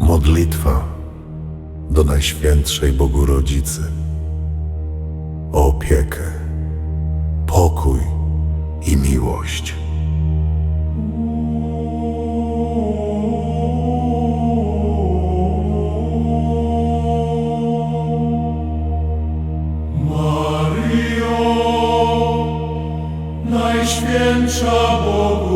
Modlitwa do Najświętszej Bogu Rodzicy. O opiekę, pokój i miłość. Maryjo, Najświętsza Bogu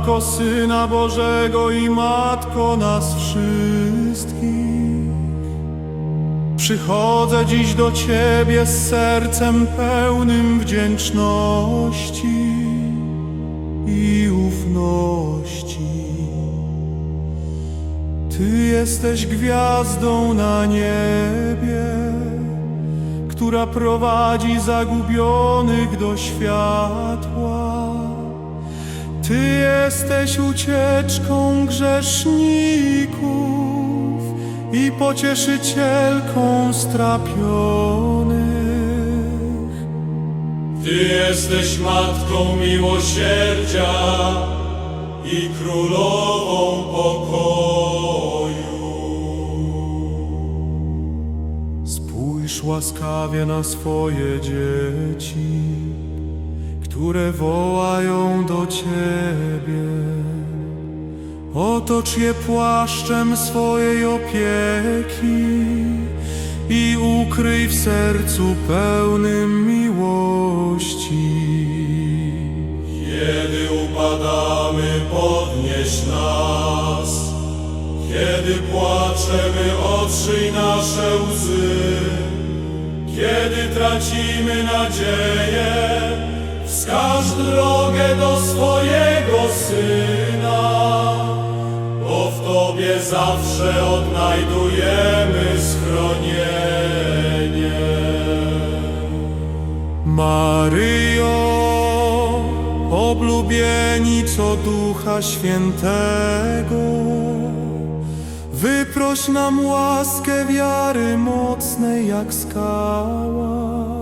Matko Syna Bożego i Matko nas wszystkich, przychodzę dziś do Ciebie z sercem pełnym wdzięczności i ufności. Ty jesteś gwiazdą na niebie, która prowadzi zagubionych do światła. Ty jesteś ucieczką grzeszników i pocieszycielką strapionych. Ty jesteś matką miłosierdzia i królową pokoju. Spójrz łaskawie na swoje dzieci, które wołają do Ciebie. Otocz je płaszczem swojej opieki i ukryj w sercu pełnym miłości. Kiedy upadamy, podnieś nas. Kiedy płaczemy, otrzyj nasze łzy. Kiedy tracimy nadzieję, wskaż drogę do swojego Syna. Bo w Tobie zawsze odnajdujemy schronienie. Maryjo, oblubienico Ducha Świętego, wyproś nam łaskę wiary mocnej jak skała,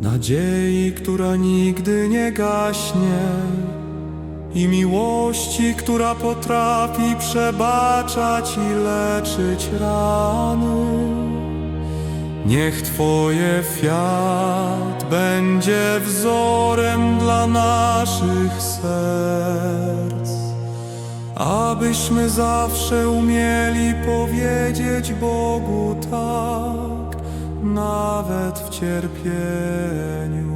nadziei, która nigdy nie gaśnie i miłości, która potrafi przebaczać i leczyć rany. Niech Twoje fiat będzie wzorem dla naszych serc, abyśmy zawsze umieli powiedzieć Bogu tak, nawet w cierpieniu.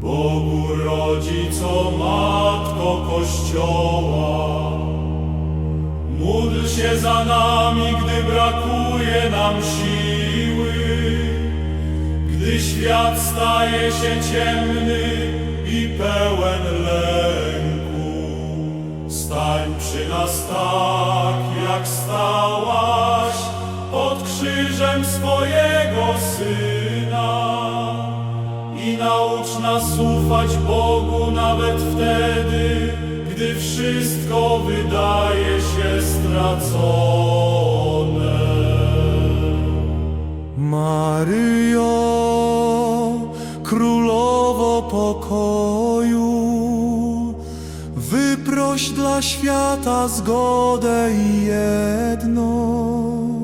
Bogu rodzico, matko Kościoła, Módl się za nami, gdy brakuje nam siły, gdy świat staje się ciemny i pełen lęku. Stań przy nas tak, jak krzyżem swojego Syna i naucz nas ufać Bogu nawet wtedy, gdy wszystko wydaje się stracone. Maryjo, królowo pokoju, wyproś dla świata zgodę i jedność.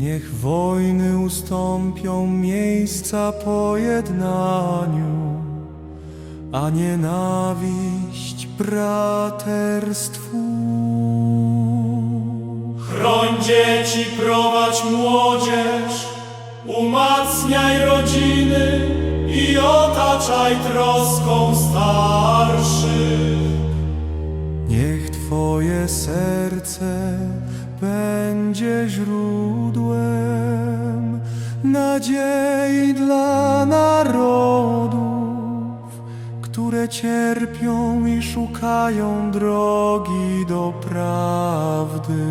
Niech wojny ustąpią miejsca pojednaniu, a nienawiść braterstwu. Chroń dzieci, prowadź młodzież, umacniaj rodziny i otaczaj troską starszych. Niech Twoje serce będzie źródłem nadziei dla narodów, które cierpią i szukają drogi do prawdy.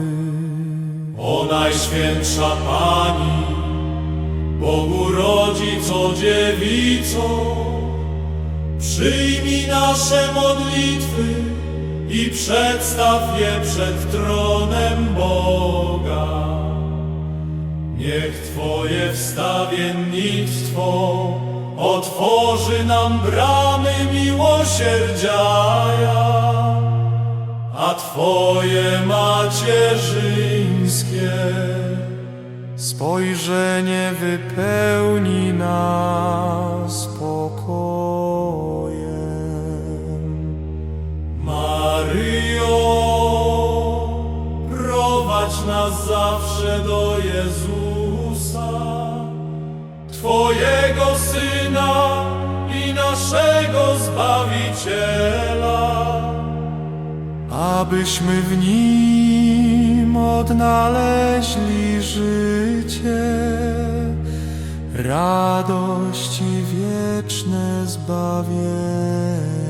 O Najświętsza Pani, Bogu Rodzico Dziewico, Przyjmij nasze modlitwy i przedstaw je przed tronem Wstawiennictwo otworzy nam bramy miłosierdzia, a Twoje macierzyńskie spojrzenie wypełni nas spokojem. Maryjo, prowadź nas zawsze do Jezusa, Syna i naszego Zbawiciela, abyśmy w Nim odnaleźli życie, radość i wieczne zbawienie.